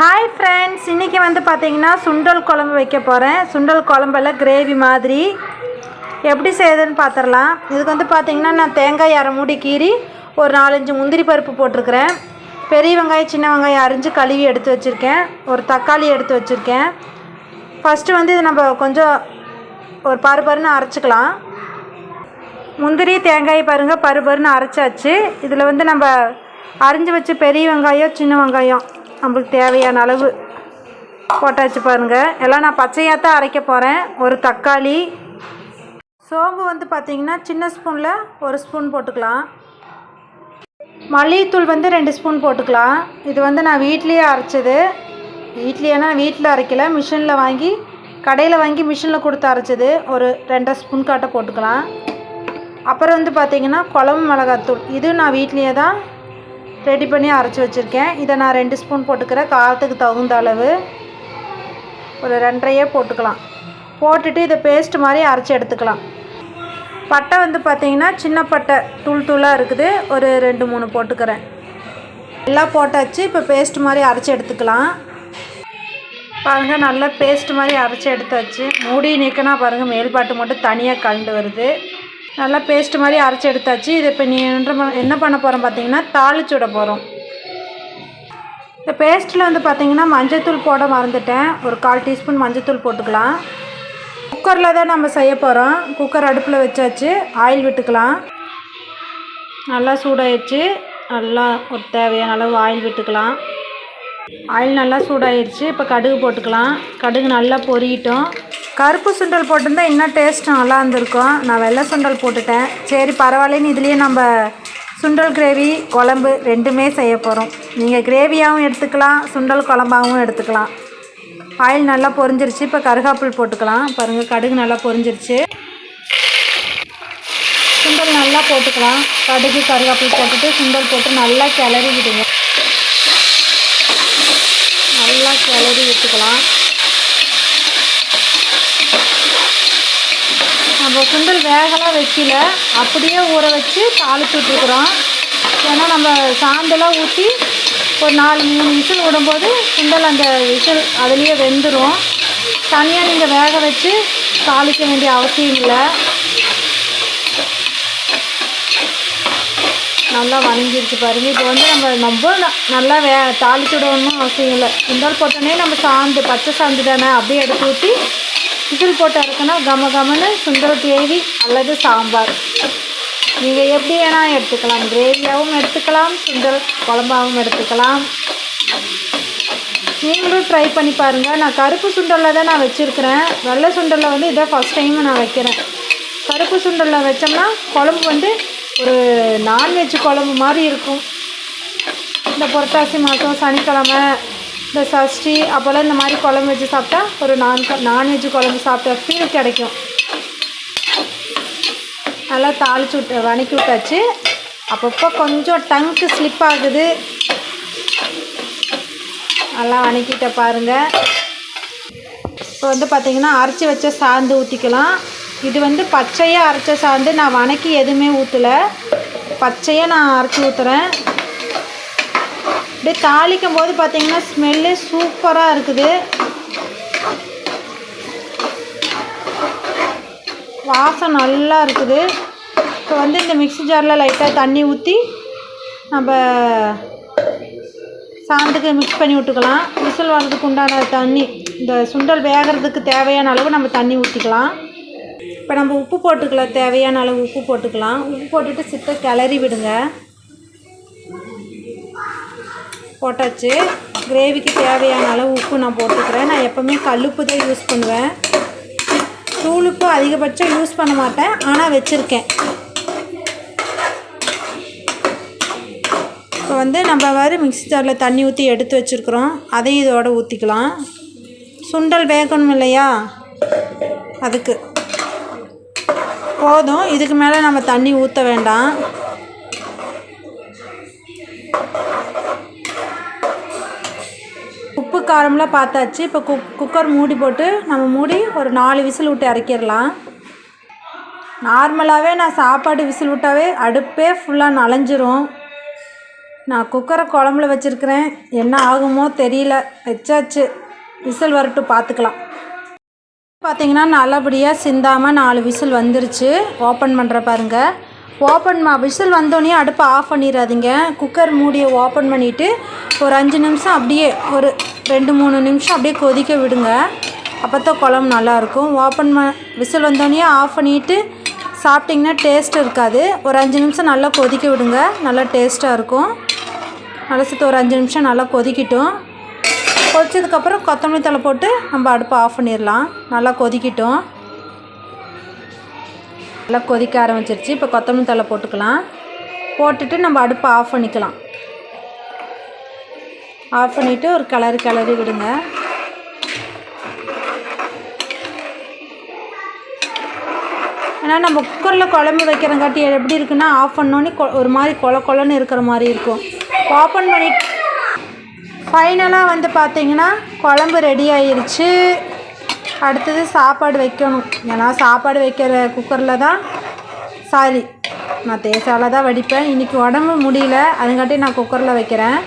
Hi friends இன்றைக்கி வந்து பார்த்தீங்கன்னா சுண்டல் குழம்பு வைக்க போகிறேன் சுண்டல் குழம்பெல்லாம் கிரேவி மாதிரி. எப்படி செய்யுதுன்னு பார்த்துடலாம் இதுக்கு வந்து பார்த்தீங்கன்னா நான் தேங்காய் அரை மூடி கீறி ஒரு நாலஞ்சு முந்திரி பருப்பு போட்டிருக்கிறேன். பெரிய வெங்காயம் சின்ன வெங்காயம் அரிஞ்சு கழுவி எடுத்து வச்சுருக்கேன். ஒரு தக்காளி எடுத்து வச்சுருக்கேன். ஃபஸ்ட்டு வந்து இது நம்ம கொஞ்சம் ஒரு பரு பருன்னு அரைச்சிக்கலாம். முந்திரி தேங்காய் பாருங்கள் பரு பருன்னு அரைச்சாச்சு. இதில் வந்து நம்ம அரிஞ்சு வச்ச பெரிய வெங்காயம் சின்ன வெங்காயம் நம்மளுக்கு தேவையான அளவு போட்டாச்சு பாருங்கள் எல்லாம் நான் பச்சையாக தான் அரைக்க போகிறேன் ஒரு தக்காளி. சோம்பு வந்து பார்த்திங்கன்னா சின்ன ஸ்பூனில் ஒரு ஸ்பூன் போட்டுக்கலாம். மல்லிகைத்தூள் வந்து ரெண்டு ஸ்பூன் போட்டுக்கலாம். இது வந்து நான் வீட்லேயே அரைச்சது. வீட்லேயேனா வீட்டில் அரைக்கல. மிஷினில் வாங்கி கடையில் வாங்கி மிஷினில் கொடுத்து அரைச்சது. ஒரு ரெண்டரை ஸ்பூன் காட்ட போட்டுக்கலாம். அப்புறம் வந்து பார்த்திங்கன்னா குழம்பு மிளகாத்தூள். இது நான் வீட்லேயே தான் ரெடி பண்ணி அரைச்சி வச்சுருக்கேன். இதை நான் ரெண்டு ஸ்பூன் போட்டுக்கிறேன். காரத்துக்கு தகுந்த அளவு. ஒரு ரெண்டரையே போட்டுக்கலாம். போட்டுட்டு இதை பேஸ்ட் மாதிரி அரைச்சி எடுத்துக்கலாம். பட்டை வந்து பார்த்திங்கன்னா சின்ன பட்டை தூள் தூளாக இருக்குது. ஒரு ரெண்டு மூணு போட்டுக்கிறேன். எல்லாம் போட்டாச்சு. இப்போ பேஸ்ட் மாதிரி அரைச்சி எடுத்துக்கலாம். பாருங்கள் நல்லா பேஸ்ட் மாதிரி அரைச்சி எடுத்தாச்சு. மூடி நீக்கினா பாருங்கள் மேல்பாட்டு மட்டும் தனியாக கலந்து வருது. நல்லா பேஸ்ட் மாதிரி அரைச்சி எடுத்தாச்சு. இது இப்போ நீ என்ன பண்ண- என்ன பண்ண போகிறோம் பார்த்தீங்கன்னா தாளிச்சு விட போகிறோம் இந்த பேஸ்ட்டில் வந்து பார்த்தீங்கன்னா மஞ்சத்தூள் போட மறந்துட்டேன். ஒரு கால் டீஸ்பூன் மஞ்சத்தூள் போட்டுக்கலாம். குக்கரில் தான் நம்ம செய்ய போகிறோம் குக்கர் அடுப்பில் வச்சாச்சு. ஆயில் விட்டுக்கலாம். நல்லா சூடாயிடுச்சு. நல்லா ஒரு தேவையான அளவு ஆயில் விட்டுக்கலாம். ஆயில் நல்லா சூடாயிருச்சு. இப்போ கடுகு போட்டுக்கலாம். கடுகு நல்லா பொரியட்டும். கருப்பு சுண்டல் போட்டிருந்தா இன்னும் டேஸ்ட் நல்லா இருந்திருக்கும். நான் வெள்ளை சுண்டல் போட்டுட்டேன். சரி பரவாயில்லன்னு இதுலேயே நம்ம சுண்டல் கிரேவி குழம்பு ரெண்டுமே செய்ய போகிறோம் நீங்கள் கிரேவியாகவும் எடுத்துக்கலாம் சுண்டல் குழம்பாகவும் எடுத்துக்கலாம். ஆயில் நல்லா பொரிஞ்சிருச்சு. இப்போ கருகாப்பில் போட்டுக்கலாம். பாருங்கள் கடுகு நல்லா பொரிஞ்சிருச்சு. சுண்டல் நல்லா போட்டுக்கலாம். கடுகு கருகாப்பில் போட்டுட்டு சுண்டல் போட்டு நல்லா கிளறி விடுங்க நல்லா கிளறி விட்டுக்கலாம். நம்ம சுண்டல் வேகலாம் வைக்கல. அப்படியே ஊற வச்சு தாளித்து விட்டுருக்குறோம். ஏன்னா நம்ம சாந்தெல்லாம் ஊற்றி ஒரு நாலு மூணு விசில் விடும்போது சுண்டல் அந்த விசில் அதுலேயே வெந்துடும் தனியாக நீங்கள் வேக வச்சு தாளிக்க வேண்டிய அவசியம் இல்லை. நல்லா வணங்கிருச்சு பாருங்க. இப்போ வந்து நம்ம ரொம்ப ந- நல்லா வே தாளிச்சுடணும் அவசியம் இல்லை. சுண்டல் போட்டோன்னே நம்ம சாந்து பச்சை சாந்து தானே அப்படியே எடுத்து ஊற்றி விசில் போட்டு இறக்குனா கம கமன்னு சுண்டல் கிரேவி அல்லது சாம்பார். நீங்கள் எப்படி வேணால் எடுத்துக்கலாம். கிரேவியாகவும் எடுத்துக்கலாம் சுண்டல் குழம்பாகவும் எடுத்துக்கலாம். நீங்களும் ட்ரை பண்ணி பாருங்கள் நான் கருப்பு சுண்டலில் தான் நான் வச்சுருக்கிறேன். வெள்ளை சுண்டலில் வந்து இதான் ஃபஸ்ட் டைம் நான் வைக்கிறேன். கருப்பு சுண்டலில் வச்சோம்னா குழம்பு வந்து ஒரு நான்வெஜ் குழம்பு மாதிரி இருக்கும். இந்த புரட்டாசி மாதம் சனிக்கிழமை இந்த சஷ்டி அப்போல்லாம் இந்த மாதிரி குழம்பு வச்சு சாப்பிட்டா ஒரு நான் நான்வெஜ் குழம்பு சாப்பிட்ட ஃபீல் கிடைக்கும். நல்லா தாளிச்சு விட்டு வணக்கி விட்டாச்சு. அப்பப்போ கொஞ்சம் டங்க்கு ஸ்லிப் ஆகுது. நல்லா வணக்கிட்ட பாருங்கள் இப்போ வந்து பார்த்திங்கன்னா அரைச்சி வச்ச சாந்து ஊற்றிக்கலாம் இது வந்து பச்சையாக அரைச்ச சாந்து. நான் வணக்கி எதுவுமே ஊற்றலை பச்சையாக நான் அரைச்சி ஊற்றுறேன் அப்படியே தாளிக்கும் போது பார்த்திங்கன்னா ஸ்மெல்லு சூப்பராக இருக்குது. வாசம் நல்லா இருக்குது. இப்போ வந்து இந்த மிக்ஸி ஜாரில் லைட்டாக தண்ணி ஊற்றி நம்ம சாந்துக்கு மிக்ஸ் பண்ணி விட்டுக்கலாம். விசில் வர்றதுக்கு உண்டான தண்ணி இந்த சுண்டல் வேகிறதுக்கு தேவையான அளவு நம்ம தண்ணி ஊற்றிக்கலாம் இப்போ நம்ம உப்பு போட்டுக்கலாம் தேவையான அளவு உப்பு போட்டுக்கலாம். உப்பு போட்டுட்டு சித்த கிளறி விடுங்க. போட்டாச்சு. கிரேவிக்கு தேவையான அளவு உப்பு நான் போட்டுக்கிறேன். நான் எப்போவுமே கல்லுப்பு தான் யூஸ் பண்ணுவேன். தூளுப்பு அதிகபட்சம் யூஸ் பண்ண மாட்டேன். ஆனால் வச்சுருக்கேன். இப்போ வந்து நம்ம வேறு மிக்ஸி ஜாரில் தண்ணி ஊற்றி எடுத்து வச்சுருக்குறோம். அதையும் இதோட ஊற்றிக்கலாம் சுண்டல் வேகணும் இல்லையா? அதுக்கு. போதும். இதுக்கு மேலே நம்ம தண்ணி ஊற்ற வேண்டாம். உப்பு காரம்லாம் பார்த்தாச்சு. இப்போ குக் குக்கர் மூடி போட்டு நம்ம மூடி ஒரு நாலு விசில் விட்டு இறக்கிடலாம். நார்மலாகவே நான் சாப்பாடு விசில் விட்டாவே அடுப்பே ஃபுல்லாக நனைஞ்சிரும் நான் குக்கரை குழம்புல வச்சுருக்கிறேன். என்ன ஆகுமோ தெரியல. வச்சாச்சு. விசில் வரட்டும் பார்த்துக்கலாம். பார்த்தீங்கன்னா நல்லபடியாக சிந்தாமல் நாலு விசில் வந்துருச்சு. ஓப்பன் பண்ணுற பாருங்கள் ஓப்பன் விசில் வந்தோடனே அடுப்பை ஆஃப் பண்ணிடாதீங்க குக்கர் மூடியை ஓப்பன் பண்ணிவிட்டு ஒரு அஞ்சு நிமிஷம் அப்படியே ஒரு ரெண்டு மூணு நிமிஷம் அப்படியே கொதிக்க விடுங்க. அப்போ தான் குழம்பு நல்லாயிருக்கும் ஓப்பன் ம விசில் வந்தோடனே ஆஃப் பண்ணிவிட்டு சாப்பிட்டிங்கன்னா டேஸ்ட் இருக்காது. ஒரு அஞ்சு நிமிஷம் நல்லா கொதிக்க விடுங்க. நல்லா டேஸ்ட்டாக இருக்கும். நல்லா சேர்த்து ஒரு அஞ்சு நிமிஷம் நல்லா கொதிக்கட்டும். கொதிச்சதுக்கப்புறம் கொத்தமல்லி தழை போட்டு நம்ம அடுப்பை ஆஃப் பண்ணிடலாம். நல்லா கொதிக்கட்டும். நல்லா கொதிக்க ஆரம்பிச்சிருச்சு. இப்போ கொத்தமல்லி தழை போட்டுக்கலாம். போட்டுட்டு நம்ம அடுப்பை ஆஃப் பண்ணிக்கலாம். ஆஃப் பண்ணிவிட்டு ஒரு கிளறி கிளறி விடுங்க. ஏன்னா நம்ம குக்கரில் குழம்பு வைக்கிறங்காட்டி எப்படி இருக்குன்னா ஆஃப் பண்ணோன்னே கொ- ஒரு மாதிரி கொல கொலன்னு இருக்கிற மாதிரி இருக்கும். ஓப்பன் பண்ணி ஃபைனலாக வந்து பார்த்தீங்கன்னா குழம்பு ரெடி ஆயிடுச்சு அடுத்தது சாப்பாடு வைக்கணும். ஏன்னா சாப்பாடு வைக்கிற குக்கரில் தான் சாரி நான் தேசால தான் வடிப்பேன். இன்றைக்கி உடம்பு முடியல. அதுங்காட்டி நான் குக்கரில் வைக்கிறேன்.